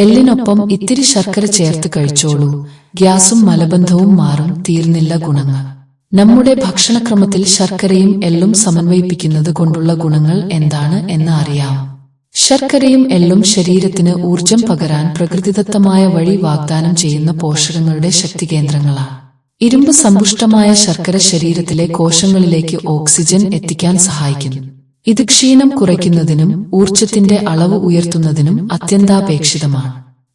എല്ലിനൊപ്പം ഇത്തിരി ശർക്കര ചേർത്ത് കഴിച്ചോളൂ. ഗ്യാസും മലബന്ധവും മാറും. തീർന്നില്ല ഗുണങ്ങൾ. നമ്മുടെ ഭക്ഷണക്രമത്തിൽ ശർക്കരയും എല്ലും സമന്വയിപ്പിക്കുന്നത് കൊണ്ടുള്ള ഗുണങ്ങൾ എന്താണ് എന്ന് അറിയാം ശർക്കരയും എല്ലും ശരീരത്തിന് ഊർജം പകരാൻ പ്രകൃതിദത്തമായ വഴി വാഗ്ദാനം ചെയ്യുന്ന പോഷകങ്ങളുടെ ശക്തി കേന്ദ്രങ്ങളാണ്. ഇരുമ്പ് സമ്പുഷ്ടമായ ശർക്കര ശരീരത്തിലെ കോശങ്ങളിലേക്ക് ഓക്സിജൻ എത്തിക്കാൻ സഹായിക്കുന്നു. ഇത് ക്ഷീണം കുറയ്ക്കുന്നതിനും ഊർജത്തിന്റെ അളവ് ഉയർത്തുന്നതിനും അത്യന്താപേക്ഷിതമാണ്.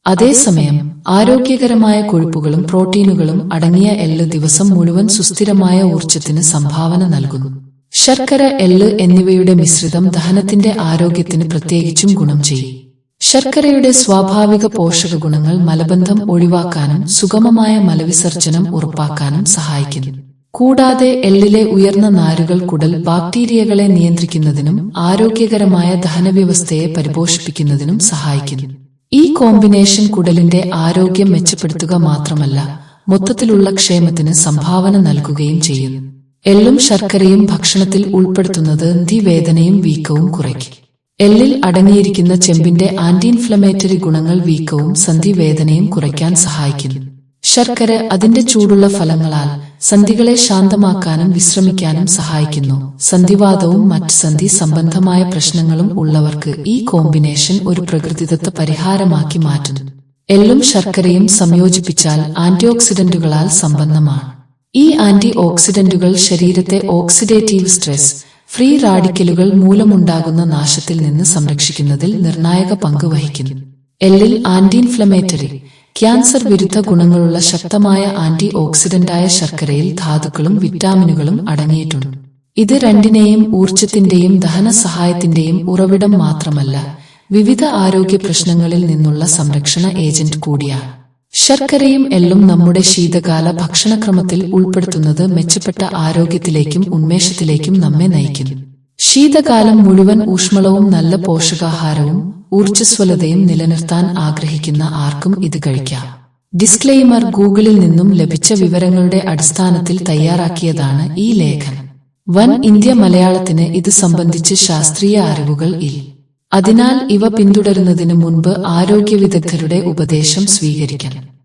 അതേസമയം ആരോഗ്യകരമായ കൊഴുപ്പുകളും പ്രോട്ടീനുകളും അടങ്ങിയ എല്ല് ദിവസം മുഴുവൻ സുസ്ഥിരമായ ഊർജത്തിന് സംഭാവന നൽകുന്നു. ശർക്കര എല്ല് എന്നിവയുടെ മിശ്രിതം ദഹനത്തിന്റെ ആരോഗ്യത്തിന് പ്രത്യേകിച്ചും ഗുണം ചെയ്യും. ശർക്കരയുടെ സ്വാഭാവിക പോഷക ഗുണങ്ങൾ മലബന്ധം ഒഴിവാക്കാനും സുഗമമായ മലവിസർജനം ഉറപ്പാക്കാനും സഹായിക്കുന്നു. കൂടാതെ എള്ളിലെ ഉയർന്ന നാരുകൾ കുടൽ ബാക്ടീരിയകളെ നിയന്ത്രിക്കുന്നതിനും ആരോഗ്യകരമായ ദഹനവ്യവസ്ഥയെ പരിപോഷിപ്പിക്കുന്നതിനും സഹായിക്കുന്നു. ഈ കോമ്പിനേഷൻ കുടലിന്റെ ആരോഗ്യം മെച്ചപ്പെടുത്തുക മാത്രമല്ല മൊത്തത്തിലുള്ള ക്ഷേമത്തിന് സംഭാവന നൽകുകയും ചെയ്യുന്നു എല്ലും ശർക്കരയും ഭക്ഷണത്തിൽ ഉൾപ്പെടുത്തുന്നത് വേദനയും വീക്കവും കുറയ്ക്കും. എല്ലിൽ അടങ്ങിയിരിക്കുന്ന ചെമ്പിന്റെ ആന്റി ഇൻഫ്ലമേറ്ററി ഗുണങ്ങൾ വീക്കവും സന്ധിവേദനയും കുറയ്ക്കാൻ സഹായിക്കുന്നു. ശർക്കര അതിന്റെ ചൂടുള്ള ഫലങ്ങളാൽ സന്ധികളെ ശാന്തമാക്കാനും വിശ്രമിക്കാനും സഹായിക്കുന്നു. സന്ധിവാദവും മറ്റ് സന്ധി സംബന്ധമായ പ്രശ്നങ്ങളും ഉള്ളവർക്ക് ഈ കോമ്പിനേഷൻ ഒരു പ്രകൃതിദത്ത പരിഹാരമാക്കി മാറ്റുന്നു. എല്ലും ശർക്കരയും സംയോജിപ്പിച്ചാൽ ആന്റിഓക്സിഡന്റുകളാൽ സമ്പന്നമാണ്. ഈ ആന്റി ഓക്സിഡന്റുകൾ ശരീരത്തെ ഓക്സിഡേറ്റീവ് സ്ട്രെസ് ഫ്രീ റാഡിക്കലുകൾ മൂലമുണ്ടാകുന്ന നാശത്തിൽ നിന്ന് സംരക്ഷിക്കുന്നതിൽ നിർണായക പങ്ക് വഹിക്കുന്നു. എല്ലിൽ ആന്റി ഇൻഫ്ലമേറ്ററി ക്യാൻസർ വിരുദ്ധ ഗുണങ്ങളുള്ള ശക്തമായ ആന്റി ഓക്സിഡന്റായ ശർക്കരയിൽ ധാതുക്കളും വിറ്റാമിനുകളും അടങ്ങിയിട്ടുണ്ട്. ഇത് രണ്ടിനെയും ഊർജത്തിന്റെയും ദഹന സഹായത്തിന്റെയും ഉറവിടം മാത്രമല്ല വിവിധ ആരോഗ്യ പ്രശ്നങ്ങളിൽ നിന്നുള്ള സംരക്ഷണ ഏജന്റ് കൂടിയാണ് ശർക്കരയും എല്ലും നമ്മുടെ ശീതകാല ഭക്ഷണക്രമത്തിൽ ഉൾപ്പെടുത്തുന്നത് മെച്ചപ്പെട്ട ആരോഗ്യത്തിലേക്കും ഉന്മേഷത്തിലേക്കും നമ്മെ നയിക്കുന്നു. ശീതകാലം മുഴുവൻ ഊഷ്മളവും നല്ല പോഷകാഹാരവും ഊർജസ്വലതയും നിലനിർത്താൻ ആഗ്രഹിക്കുന്ന ആർക്കും ഇത് കഴിക്കാം. ഡിസ്ക്ലെയിമർ ഗൂഗിളിൽ നിന്നും ലഭിച്ച വിവരങ്ങളുടെ അടിസ്ഥാനത്തിൽ തയ്യാറാക്കിയതാണ് ഈ ലേഖനം. വൻ ഇന്ത്യ മലയാളത്തിന് ഇത് സംബന്ധിച്ച് ശാസ്ത്രീയ അറിവുകൾ ഇല്ല അതിനാൽ ഇവ പിന്തുടരുന്നതിന് മുൻപ് ആരോഗ്യ വിദഗ്ധരുടെ ഉപദേശം സ്വീകരിക്കണം.